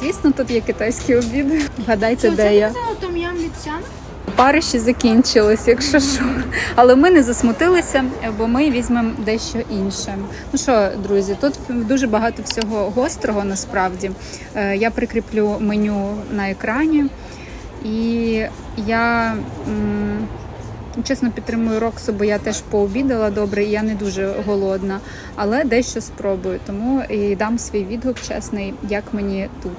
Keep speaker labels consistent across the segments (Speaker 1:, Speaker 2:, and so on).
Speaker 1: Звісно, тут є китайські обіди. Вгадайте, де я.
Speaker 2: Том ям від Сяна?
Speaker 1: Париші закінчились, якщо що. Але ми не засмутилися, бо ми візьмемо дещо інше. Ну що, друзі, тут дуже багато всього гострого насправді. Е, Я прикріплю меню на екрані, і я м, чесно підтримую Роксу, бо я теж пообідала добре, і я не дуже голодна, але дещо спробую. Тому і дам свій відгук чесний, як мені тут.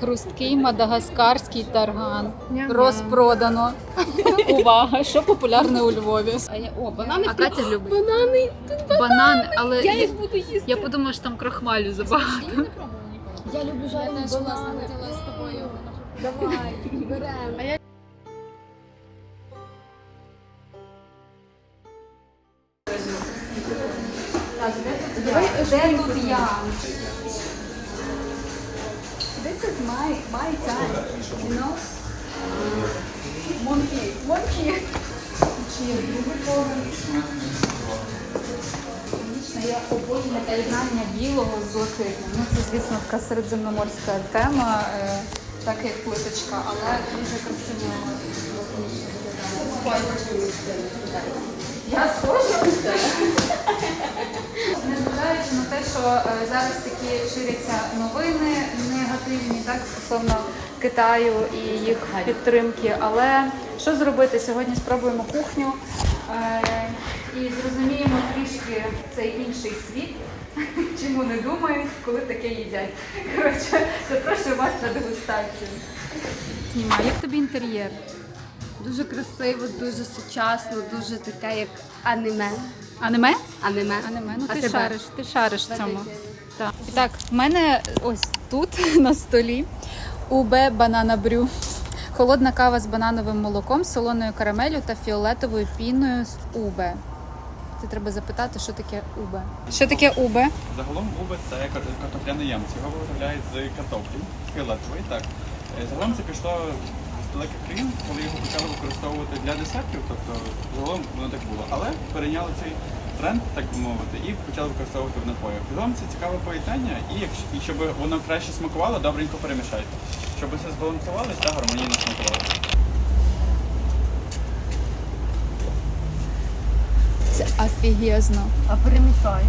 Speaker 1: Хрусткий мадагаскарський тарган.
Speaker 2: Ням-ням.
Speaker 1: Розпродано. Увага, що популярне у Львові.
Speaker 2: А я, о, банани
Speaker 1: А Катя любить.
Speaker 2: Банани.
Speaker 1: Банани, але
Speaker 2: Я
Speaker 1: я,
Speaker 2: їх буду їсти.
Speaker 1: я подумала, що там крахмалю забагато.
Speaker 2: Я люблю жарені банани.
Speaker 3: з тобою.
Speaker 2: Давай, беремо.
Speaker 1: Давай, де тут я? This is my, my time, you know? Monkey, monkey. Я обожнюю поєднання білого з блакитним. Ну, це, звісно, така середземноморська тема, е, так як плиточка, але дуже красиво. Я схожа? Незважаючи на те, що е, зараз такі ширяться новини негативні, так стосовно Китаю і їх підтримки. Але що зробити? Сьогодні спробуємо кухню е, і зрозуміємо трішки цей інший світ, чому не думають, коли таке їдять. Коротше, запрошую вас на дегустацію. Знімай, як тобі інтер'єр?
Speaker 2: Дуже красиво, дуже сучасно, дуже таке, як аніме.
Speaker 1: Аниме?
Speaker 2: Аніме.
Speaker 1: Аниме, ну
Speaker 2: А
Speaker 1: ти
Speaker 2: тебе?
Speaker 1: шариш, ти шариш в цьому. Так. І так, в мене ось тут на столі УБ банана брю. Холодна кава з банановим молоком, солоною карамелю та фіолетовою піною з УБ. Це треба запитати, що таке УБ. Що таке УБ?
Speaker 4: Загалом уби це кар- картопляний ямці. Його виготовляють з картоплі фіолетової. Так. Е, Загалом це пішло з далеких країн, коли його почали використовувати для десертів. Тобто загалом воно так було. Але перейняли цей тренд, так би мовити, і почали використовувати в напоях. Загалом це цікаве поєднання, і якщо і щоб воно краще смакувало, добренько перемішайте. Щоб все збалансувалось та гармонійно смакувало.
Speaker 1: Це офігезно.
Speaker 2: А перемішай.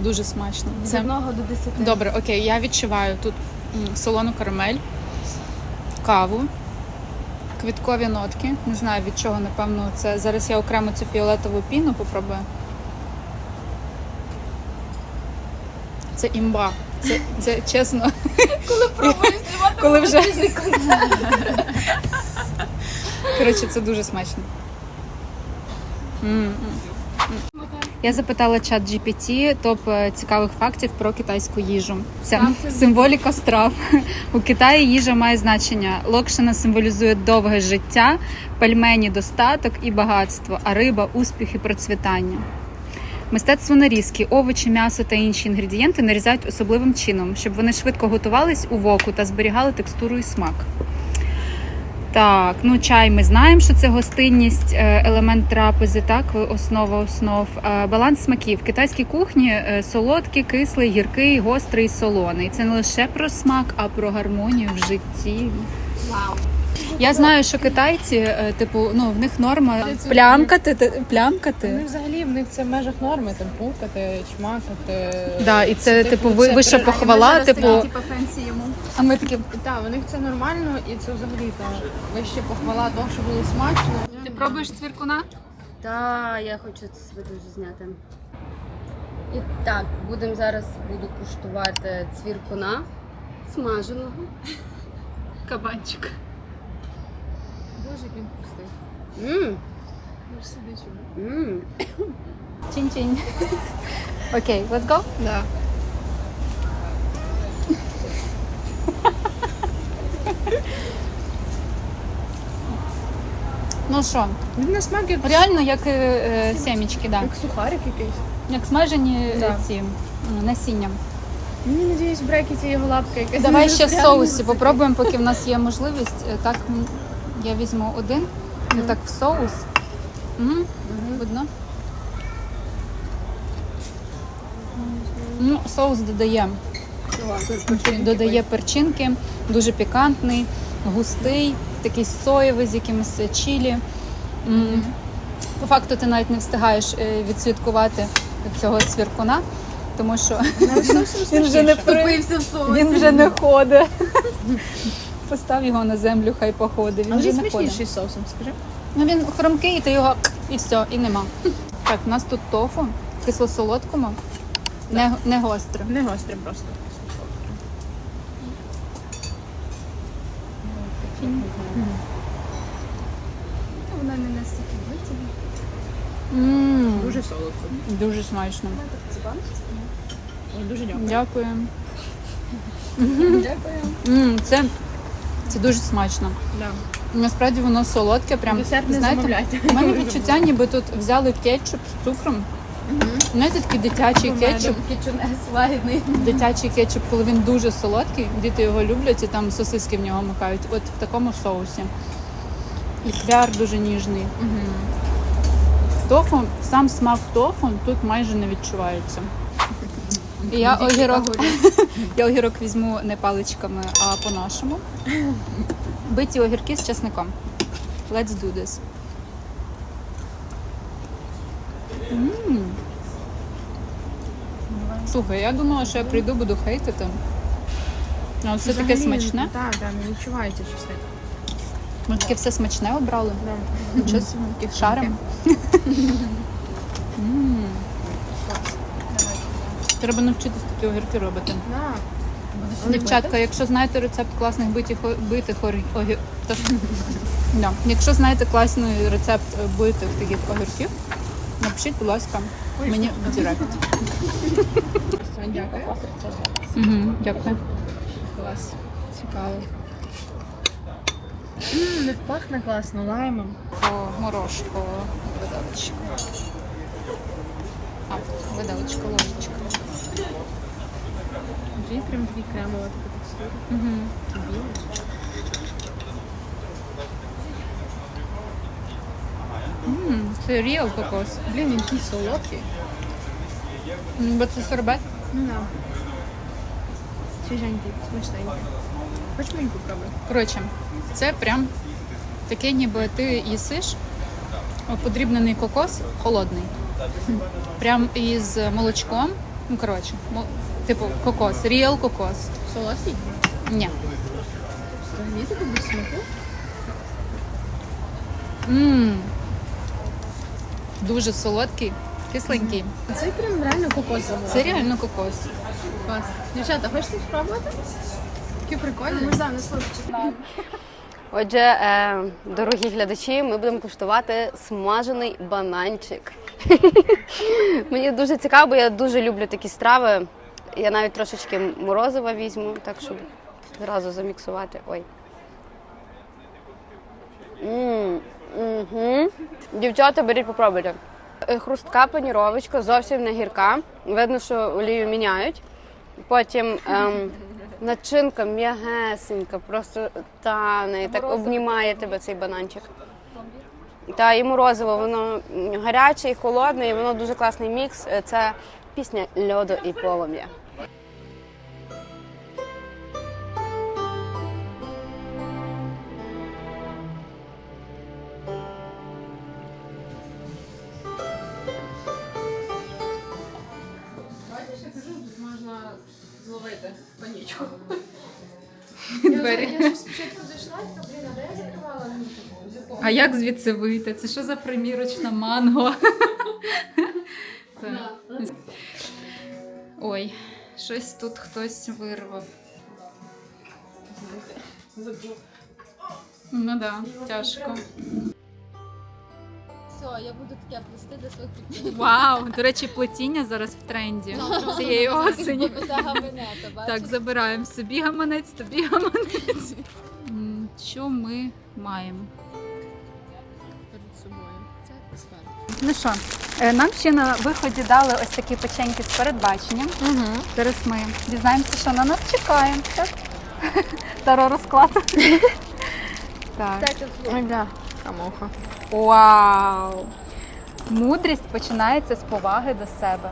Speaker 1: Дуже смачно.
Speaker 2: З
Speaker 1: Це...
Speaker 2: одного до десяти.
Speaker 1: Добре, окей, я відчуваю тут м, солону карамель, каву, квіткові нотки. Не знаю від чого, напевно, це. Зараз я окремо цю фіолетову піну попробую. Це імба. Це, це чесно. Коли пробую знімати, коли вже. Коротше, це дуже смачно. М, м, м. Я запитала чат GPT топ е, цікавих фактів про китайську їжу. Це символіка страв. У Китаї їжа має значення. Локшина символізує довге життя, пельмені достаток і багатство, а риба успіх і процвітання. Мистецтво нарізки, овочі, м'ясо та інші інгредієнти нарізають особливим чином, щоб вони швидко готувались у воку та зберігали текстуру і смак. Так, ну чай ми знаємо, що це гостинність, е, елемент трапези, так, основа основ. Е, Баланс смаків. В китайській кухні е, солодкий, кислий, гіркий, гострий, солоний. Це не лише про смак, а про гармонію в житті.
Speaker 2: Вау.
Speaker 1: Я знаю, що китайці, типу, ну в них норма плямкати, те- плямкати.
Speaker 3: Вони взагалі в них це в межах норми, там пукати, чмакати.
Speaker 1: Да, і це типу ви,
Speaker 3: це
Speaker 1: вища похвала, типу. А ми такі.
Speaker 3: Так, у них це нормально, і це взагалі там вище похвала того, що було смачно.
Speaker 1: Ти пробуєш цвіркуна?
Speaker 2: Так, я хочу це дуже зняти. І так, будемо зараз буду куштувати цвіркуна смаженого.
Speaker 1: Кабанчик.
Speaker 3: Дуже він пустий.
Speaker 2: Мм,
Speaker 3: Ми ж собі чому.
Speaker 2: мм.
Speaker 1: Чинь-чинь. Окей, let's go?
Speaker 3: Да.
Speaker 1: Ну що,
Speaker 3: Він на смак як,
Speaker 1: реально як е, е, семічки, да.
Speaker 3: як сухарик якийсь.
Speaker 1: Як смажені е,
Speaker 3: Да.
Speaker 1: ці м, насіння.
Speaker 3: Мені надіюсь, в брекеті його лапка якась.
Speaker 1: Давай ще в соусі попробуємо, поки в нас є можливість. Е, Так, м, я візьму один, не так в соус. Угу. Видно? Ну, соус додає. Додає перчинки, дуже пікантний, густий, такий соєвий з якимось чилі. По факту ти навіть не встигаєш е, відсвяткувати цього цвіркуна, тому що він вже не.
Speaker 2: Втопився в соусі.
Speaker 1: Він вже не ходить. Постав його на землю, хай походить. Він вже не ходить.
Speaker 3: смачніший з соусом, скажи.
Speaker 1: Ну він хромкий, і ти його і все, і нема. Так, у нас тут тофу, кисло-солодкому, не, не гостре.
Speaker 3: Не гостре просто.
Speaker 2: Вона не настільки витягне.
Speaker 3: Дуже солодко.
Speaker 1: Дуже смачно.
Speaker 3: Дуже дякую.
Speaker 1: Дякую.
Speaker 2: Дякую.
Speaker 1: Це, це дуже смачно.
Speaker 3: Да.
Speaker 1: Насправді воно солодке, прям
Speaker 3: Десерт не
Speaker 1: знаєте,
Speaker 3: замовляйте.
Speaker 1: у мене відчуття, ніби тут взяли кетчуп з цукром. Знаєте, такий дитячий кетчуп. Дитячий кетчуп, коли він дуже солодкий, діти його люблять і там сосиски в нього макають. От в такому соусі. І квяр дуже ніжний. Тофу, сам смак тофу тут майже не відчувається. І я огірок, я огірок візьму не паличками, а по-нашому. Биті огірки з чесником. Let's do this. М. Слухай, я думала, що я прийду, буду хейтити. А все таке смачне.
Speaker 3: Так, так, не відчувається щось таке.
Speaker 1: Ми таке все смачне обрали.
Speaker 3: Да.
Speaker 1: Нічого собі, таких шаром. М. Треба навчитись такі огірки робити.
Speaker 3: Да.
Speaker 1: Дівчатка, якщо знаєте рецепт класних битих, битих ор- огір... Тож... да. Якщо знаєте класний рецепт битих таких огірків, напишіть, будь ласка, мені в директ.
Speaker 3: Дякую.
Speaker 1: Дякую.
Speaker 3: Клас. Цікаво. Не пахне класно лаймом.
Speaker 1: По морошку виделочку. А, виделочка, ложечка.
Speaker 3: Дві прям дві кремова така текстура.
Speaker 1: Угу.
Speaker 3: Біла.
Speaker 1: М, Це ріал кокос.
Speaker 3: Блін, такий солодкий.
Speaker 1: М, Бо це сорбет.
Speaker 3: Ну да. Свіженький, смачненький. Хоч мені попробуй.
Speaker 1: Коротше, це прям таке, ніби ти їсиш подрібнений кокос холодний. Прям із молочком. Ну, коротше, мо- типу кокос, ріал кокос.
Speaker 3: Солодкий?
Speaker 1: Ні.
Speaker 3: Взагалі без смаку?
Speaker 1: Мм. Дуже солодкий, кисленький.
Speaker 3: Це прям реально кокос.
Speaker 1: Це реально кокос.
Speaker 3: Клас. Дівчата, хочете спробувати? Такі прикольні. Ми не слухайте.
Speaker 2: Отже, е, дорогі глядачі, ми будемо куштувати смажений бананчик. Мені дуже цікаво, бо я дуже люблю такі страви. Я навіть трошечки морозива візьму, так щоб зразу заміксувати. Ой. М, мгм. Дівчата, беріть, попробуйте. Е, Хрустка паніровочка, зовсім не гірка. Видно, що олію міняють. Потім ем, начинка м'ягесенька, просто тане, і так обнімає тебе цей бананчик. Та і морозиво, воно гаряче і холодне, і воно дуже класний мікс. Е, Це пісня льоду і полум'я.
Speaker 1: Двері.
Speaker 3: Я щось спочатку зайшла, така, блін, а де я закривала? Ну, типу, з якого?
Speaker 1: А як звідси вийти? Це що за примірочна манго? Так. Ой, щось тут хтось вирвав. Ну да, тяжко.
Speaker 2: Все, я буду таке плести для своїх підписників.
Speaker 1: Вау! До речі, плетіння зараз в тренді цієї осені. Так, забираємо собі гаманець, тобі гаманець. М, Що ми маємо?
Speaker 3: Перед собою. Це
Speaker 1: Ну що, е, нам ще на виході дали ось такі печеньки з передбаченням.
Speaker 3: Угу.
Speaker 1: Зараз ми дізнаємося, що на нас чекає. Так? Таро розклад. Так.
Speaker 3: Ой, бля, камуха.
Speaker 1: Вау! Мудрість починається з поваги до себе.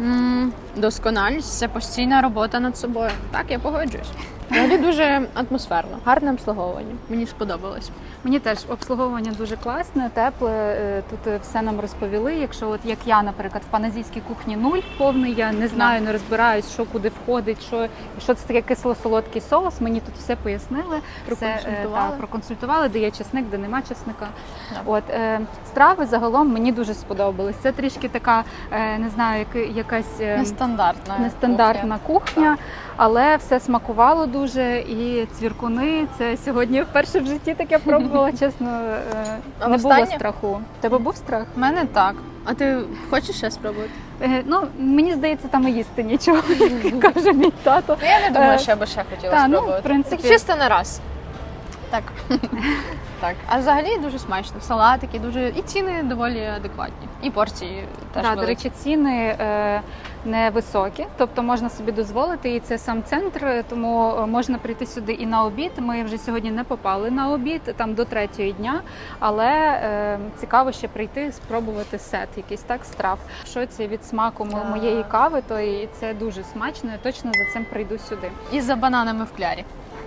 Speaker 3: м Досконалість це постійна робота над собою. Так, я погоджуюсь. Взагалі дуже атмосферно, гарне обслуговування. Мені сподобалось.
Speaker 1: Мені теж обслуговування дуже класне, тепле. е, Тут е, все нам розповіли. Якщо от як я, наприклад, в паназійській кухні нуль повний, я не знаю, не розбираюсь, що куди входить, що, що це таке кисло-солодкий соус. Мені тут все пояснили. Все, е,
Speaker 3: Проконсультували.
Speaker 1: та, проконсультували, де є чесник, де нема чесника.
Speaker 3: Да.
Speaker 1: От е, страви загалом мені дуже сподобались. Це трішки така, е, не знаю, як, якась. е,
Speaker 3: Нестандартна.
Speaker 1: Нестандартна кухня, але все смакувало дуже. І цвіркуни це сьогодні вперше в житті таке пробувала. Чесно, е,
Speaker 3: А
Speaker 1: не було страху. Тебе був страх?
Speaker 3: У мене так. А ти хочеш ще спробувати?
Speaker 1: Е, Ну мені здається, там і їсти нічого, як каже мій тато.
Speaker 3: Я не думаю,
Speaker 1: Е,
Speaker 3: що я би ще хотіла
Speaker 1: та, ну,
Speaker 3: спробувати.
Speaker 1: в принципі-
Speaker 3: Так чисто на раз. Так. так. А взагалі дуже смачно. Салатики, дуже і ціни доволі адекватні. І порції теж
Speaker 1: Так, до
Speaker 3: великі.
Speaker 1: речі, ціни е, невисокі, тобто можна собі дозволити, і це сам центр, тому е, можна прийти сюди і на обід. Ми вже сьогодні не попали на обід, там до третьої дня, але е, цікаво ще прийти, спробувати сет, якийсь так страв. Що це від смаку мо-
Speaker 3: Так.
Speaker 1: моєї кави, то і це дуже смачно. Я точно за цим прийду сюди.
Speaker 3: І за бананами в клярі.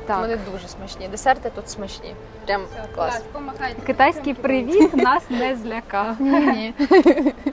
Speaker 1: Так.
Speaker 3: Вони дуже смачні. Десерти тут смачні. Прям клас.
Speaker 1: Китайський привіт нас не злякав.
Speaker 3: Ні.